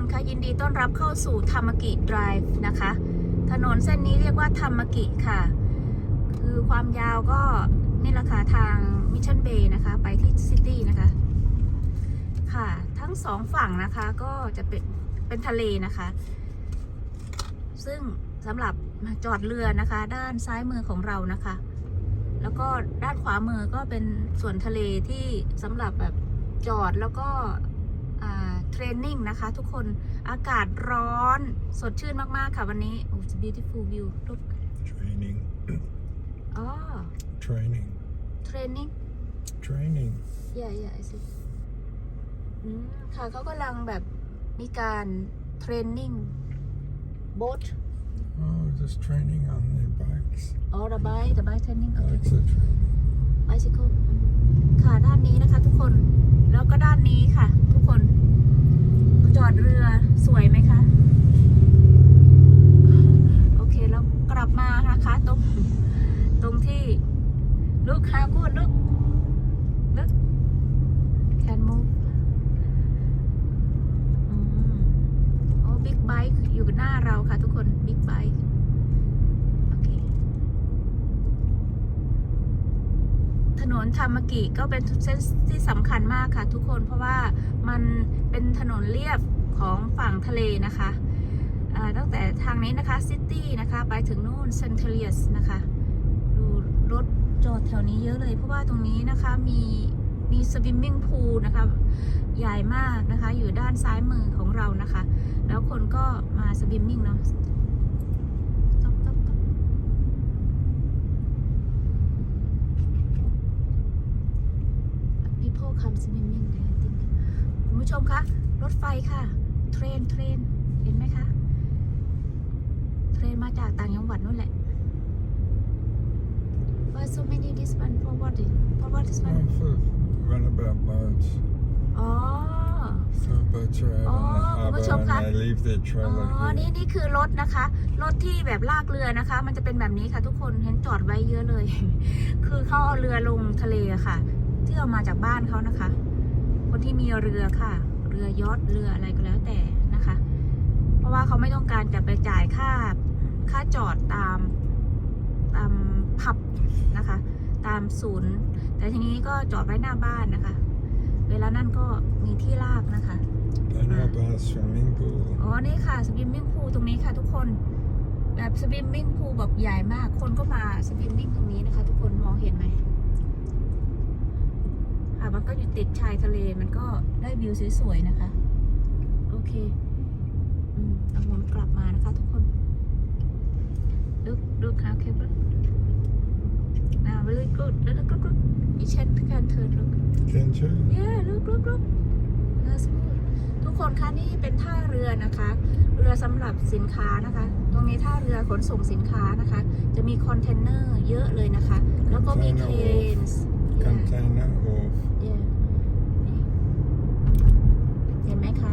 คนคะยินดีต้อนรับเข้าสู่ธรรมกิไดรฟ์นะคะ ถนนเส้นนี้เรียกว่าธรรมกิค่ะ คือความยาวก็นี่แหละค่ะทางมิชชั่นเบย์นะคะ ไปที่ซิตี้นะคะ ค่ะ ทั้งสองฝั่งนะคะก็จะเป็นเป็นทะเลนะคะ ซึ่งสำหรับจอดเรือนะคะ ด้านซ้ายมือของเรานะคะ แล้วก็ด้านขวามือก็เป็นส่วนทะเลที่สำหรับแบบจอดแล้วก็ เทรนนิ่งนะคะ ทุกคนอากาศร้อนสดชื่นมากๆค่ะวันนี้โอ้ it's a beautiful view look Training. อ๋อ Training. training Training. yeah yeah I see อืมค่ะเขากำลังแบบมีการเทรนนิ่ง boat Oh, just training on the bikes. อ๋อ the bike the bike training โอเค Bikes are training. bicycle ค่ะด้านนี้นะคะทุกคนแล้วก็ด้านนี้ค่ะ ทุกคนจ อดเรือสวยไหมคะ โอเคแล้วกลับมานะคะตรงตรงที่ลูกค้ากูดลูกลูก can move อืมโอ้บิ๊กไบค์อยู่หน้าเราค่ะทุกคนบิ๊กไบค์ถนนธรรมกิก็เป็นเส้นที่สำคัญมากค่ะทุกคนเพราะว่ามันเป็นถนนเลียบ ของฝั่งทะเลนะคะตั้งแต่ทางนี้นะคะซิตี้นะคะไปถึงนู่นเซนเทเลียสนะคะดูรถจอดแถวนี้เยอะเลย เพราะว่าตรงนี้นะคะมีมีสวิมมิ่งพูลนะคะใหญ่มากนะคะอยู่ด้านซ้ายมือของเรานะคะ แล้วคนก็มาสวิมมิ่งเนาะ people come swimming คุณผู้ชมคะรถไฟค่ะ เทรนเทรนเห็นไหมคะ เทรนมาจากต่างจังหวัดนู่นแหละ Why so many this one for what for what this Oh, one for runabout boats. อ๋อ So boats are out Oh, on the คุณผู้ชม harbour คะ and they leave their อ๋อ trailer นี่ here. นี่คือรถนะคะ รถที่แบบลากเรือนะคะ มันจะเป็นแบบนี้ค่ะทุกคน เห็นจอดไว้เยอะเลย คือเขาเอาเรือลงทะเลอะค่ะ ที่เอามาจากบ้านเขานะคะ คนที่มีเรือค่ะเรือยอทเรืออะไรก็แล้วแต่นะคะ เพราะว่าเขาไม่ต้องการจะไปจ่ายค่าค่าจอดตามตามผับนะคะ ตามศูนย์ แต่ทีนี้ก็จอดไว้หน้าบ้านนะคะ เวลานั่นก็มีที่ลากนะคะ They know about a swimming pool. อ๋อนี่ค่ะสวิมมิ่งพูลตรงนี้ค่ะทุกคนแบบสวิมมิ่งพูลแบบใหญ่มาก คนก็มาสวิมมิ่งตรงนี้นะคะ ทุกคนมองเห็นไหม อะมันก็อยู่ติดชายทะเลมันก็ได้วิวสวยๆนะคะ โอเคอืมเอาหมุนกลับมานะคะทุกคน look look how clever now very good look look look look you check can turn look Can you? yeah look look look that's good ทุกคนคะนี่เป็นท่าเรือนะคะ เรือสำหรับสินค้านะคะ ตรงนี้ท่าเรือขนส่งสินค้านะคะ จะมีคอนเทนเนอร์เยอะเลยนะคะ แล้วก็มีเครนส์ Container or เห็นไหมคะ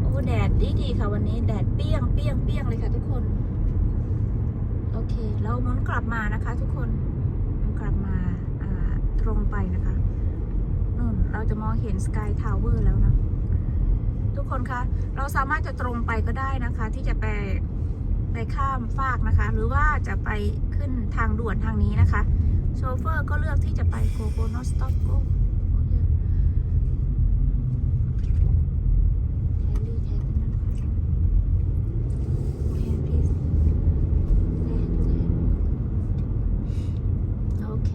โอ้แดดดีดีค่ะวันนี้ แดดเปี้ยงเปี้ยงเปี้ยงเลยค่ะทุกคน โอเค เราหมุนกลับมานะคะ ทุกคนหมุนกลับมาอ่าตรงไปนะคะนู่นเราจะมองเห็นสกายทาวเวอร์แล้วนะ ทุกคนคะ เราสามารถจะตรงไปก็ได้นะคะ ที่จะไปไปข้ามฟากนะคะ หรือว่าจะไปขึ้นทางด่วนทางนี้นะคะ โชเฟอร์ก็เลือกที่จะไปโกโกนอสต็อปโกโอเค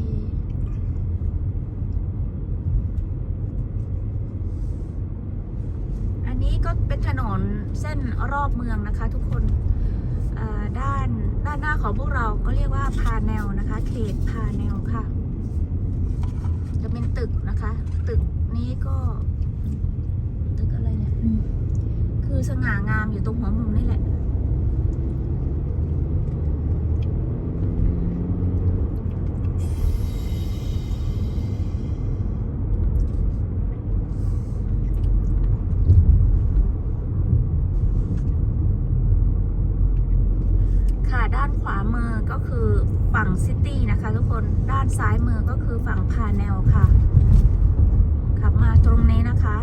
อันนี้ก็เป็นถนนเส้นรอบเมืองนะคะทุกคน ด้านด้านหน้าของพวกเราก็เรียกว่าพาแนลนะคะ เขตพาแนลค่ะ จะเป็นตึกนะคะ ตึกนี้ก็ ตึกอะไรเนี่ยอืมคือสง่างามอยู่ตรงหัวมุมนี่แหละ ขวามือก็คือฝั่งซิตี้นะคะ ทุกคนด้านซ้ายมือก็คือฝั่งพาแนลค่ะ ขับมาตรงนี้นะคะ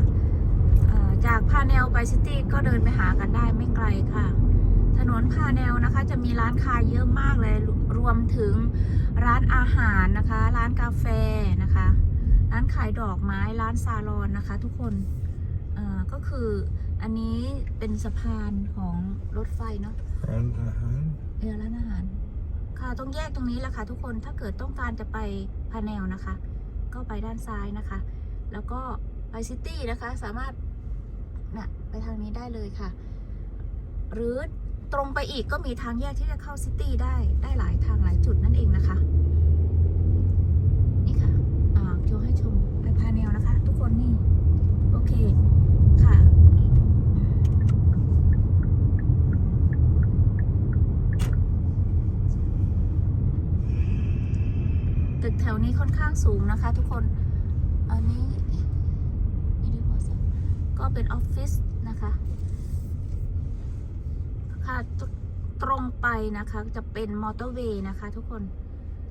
จากพาแนลไปซิตี้ก็เดินไปหากันได้ไม่ไกลค่ะ ถนนพาแนวนะคะ จะมีร้านค้าเยอะมากเลยรวมถึงร้านอาหารนะคะ ร้านกาแฟนะคะ ร้านขายดอกไม้ร้านซาลอนนะคะ ทุกคนก็คืออันนี้เป็นสะพานของรถไฟเนาะ And a hand. เออร้านอาหาร ค่ะต้องแยกตรงนี้แหละค่ะทุกคนถ้าเกิดต้องการจะไปพาแนวนะคะ ก็ไปด้านซ้ายนะคะ แล้วก็ไปซิตี้นะคะ สามารถน่ะไปทางนี้ได้เลยค่ะ หรือตรงไปอีกก็มีทางแยกที่จะเข้าซิตี้ได้ได้หลายทางหลายจุดนั่นเองนะคะ นี่ค่ะอ่าโชว์ให้ชมไปพาแนวนะคะ ทุกคนนี่ โอเคค่ะ ตึกแถวนี้ ค่อนข้างสูงนะคะ ทุกคน อันนี้ไม่ได้พอสักก็เป็นออฟฟิศนะคะค่ะตตรงไปนะคะจะเป็นมอเตอร์เวย์นะคะ ทุกคน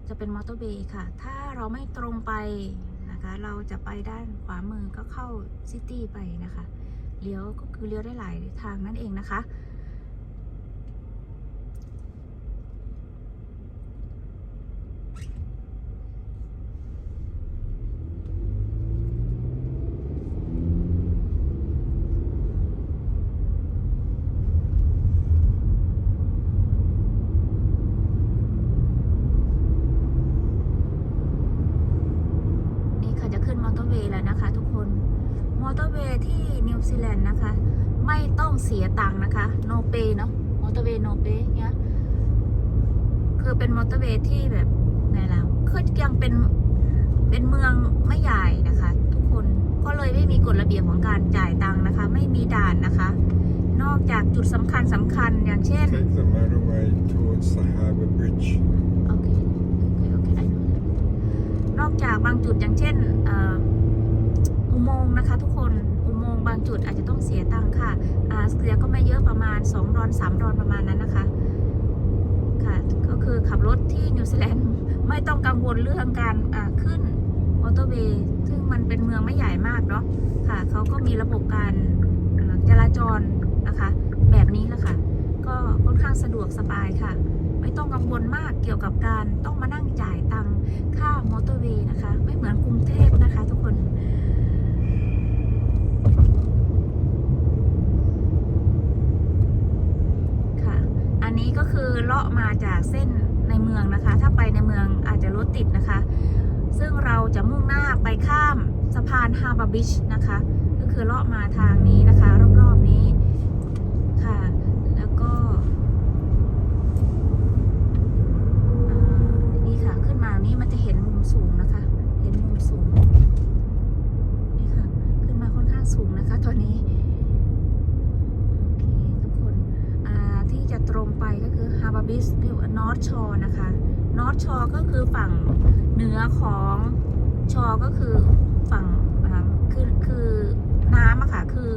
จะเป็นมอเตอร์เวย์ค่ะ ถ้าเราไม่ตรงไปนะคะ เราจะไปด้านขวามือก็เข้าซิตี้ไปนะคะ เลี้ยวก็คือเลี้ยวได้หลายทางนั่นเองนะคะ นี่ค่ะจะขึ้นมอเตอร์เวย์แล้วนะคะ ทุกคน มอเตอร์เวย์ที่ นิวซีแลนด์นะคะ ไม่ต้องเสียตังค์นะคะ โนเปเนาะมอเตอร์เวย์โนเปเนี่ยคือเป็นมอเตอร์เวย์ที่แบบไงแล้วคือยังเป็นเป็นเมืองไม่ใหญ่นะคะ ทุกคนก็เลยไม่มีกฎระเบียบของการจ่ายตังค์นะคะ ไม่มีด่านนะคะ นอกจากจุดสำคัญสำคัญอย่างเช่น Take the motorway towards the harbour bridge. โอเคโอเคโอเค I know that นอกจากบางจุดอย่างเช่นเอ่ออุโมงค์นะคะทุกคนอุโมงค์ บางจุดอาจจะต้องเสียตังค่ะอาเสียก็ไม่เยอะประมาณ 2 ดอล3ดอลประมาณนั้นนะคะ ค่ะ ก็คือขับรถที่นิวซีแลนด์ไม่ต้องกังวลเรื่องการขึ้นมอเตอร์เวย์ ซึ่งมันเป็นเมืองไม่ใหญ่มากเนาะ ค่ะเขาก็มีระบบการจราจรนะคะ แบบนี้แหละค่ะ ก็ค่อนข้างสะดวกสบายค่ะ ไม่ต้องกังวลมากเกี่ยวกับการต้องมานั่งจ่ายตังค่ามอเตอร์เวย์นะคะ ไม่เหมือนกรุงเทพนะคะทุกคน ค่ะ อันนี้ก็คือ เลาะมาจากเส้นในเมืองนะคะ ถ้าไปในเมืองอาจจะรถติดนะคะ ซึ่งเราจะมุ่งหน้าไปข้ามสะพานฮาร์บาบิชนะคะ ก็คือเลาะมาทางนี้นะคะ รอบๆนี้ค่ะ แล้วก็ อ่านี่ค่ะ ขึ้นมานี่มันจะเห็นมุมสูงนะคะ เห็นมุมสูง นี่ค่ะ ขึ้นมาค่อนข้างสูงนะคะตอนนี้ โอเค ทุกคน อ่า ที่จะตรงไปก็ คือฮาบาบิสเรียกว่านอร์ทชอนะคะนอร์ทชอก็คือฝั่งเหนือของชอก็คือฝั่งคือคือน้ำอะค่ะคือ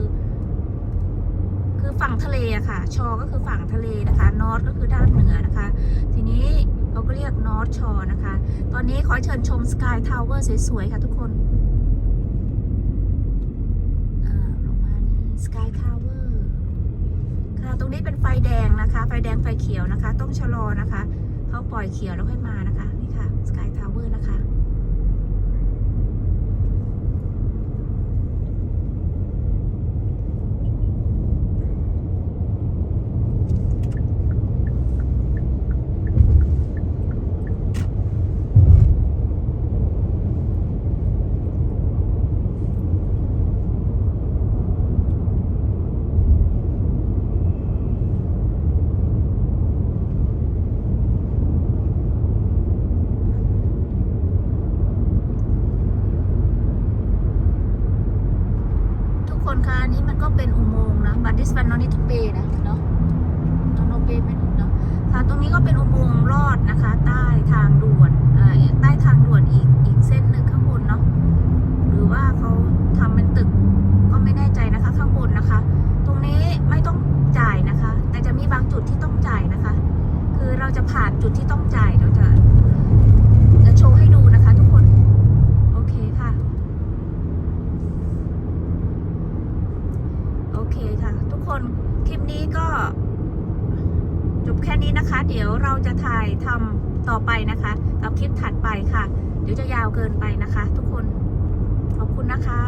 คือฝั่งทะเลอะค่ะ ชอก็คือฝั่งทะเลนะคะนอร์ทก็คือด้านเหนือนะคะ ทีนี้เราก็เรียกนอร์ทชอนะคะ ตอนนี้ขอเชิญชมสกายทาวเวอร์สวยๆ ค่ะทุกคนลงมานี่สกายทาวเวอร์ ตรงนี้เป็นไฟแดงนะคะ ไฟแดงไฟเขียวนะคะ ต้องชะลอนะคะ เขาปล่อยเขียวแล้วค่อยมานะคะ นี่ค่ะสกายทาวเวอร์นะคะ ทุกคนคะอันนี้มันก็เป็นอุโมงค์นะบัตดิสบันนอนิทูเปนะเนาะนอโนเปไม่เนาะค่ะตรงนี้ก็เป็นอุโมงค์ลอดนะคะ ใต้ทางด่วนอ่าใต้ทางด่วนอีกอีกเส้นหนึ่งข้างบนเนาะหรือว่าเขาทำเป็นตึกก็ไม่แน่ใจนะคะ ข้างบนนะคะ ตรงนี้ไม่ต้องจ่ายนะคะ แต่จะมีบางจุดที่ต้องจ่ายนะคะ คือเราจะผ่านจุดที่ต้องจ่ายเราจะจะโชว์ให้ดูนะคะ ทุกคน โอเคค่ะ โอเคค่ะ กคน คลิปนี้ก็ จบแค่นี้นะคะ เดี๋ยวเราจะถ่ายทำต่อไปนะคะกับคลิปถัดไปค่ะ เดี๋ยวจะยาวเกินไปนะคะ ทุกคน ขอบคุณนะคะ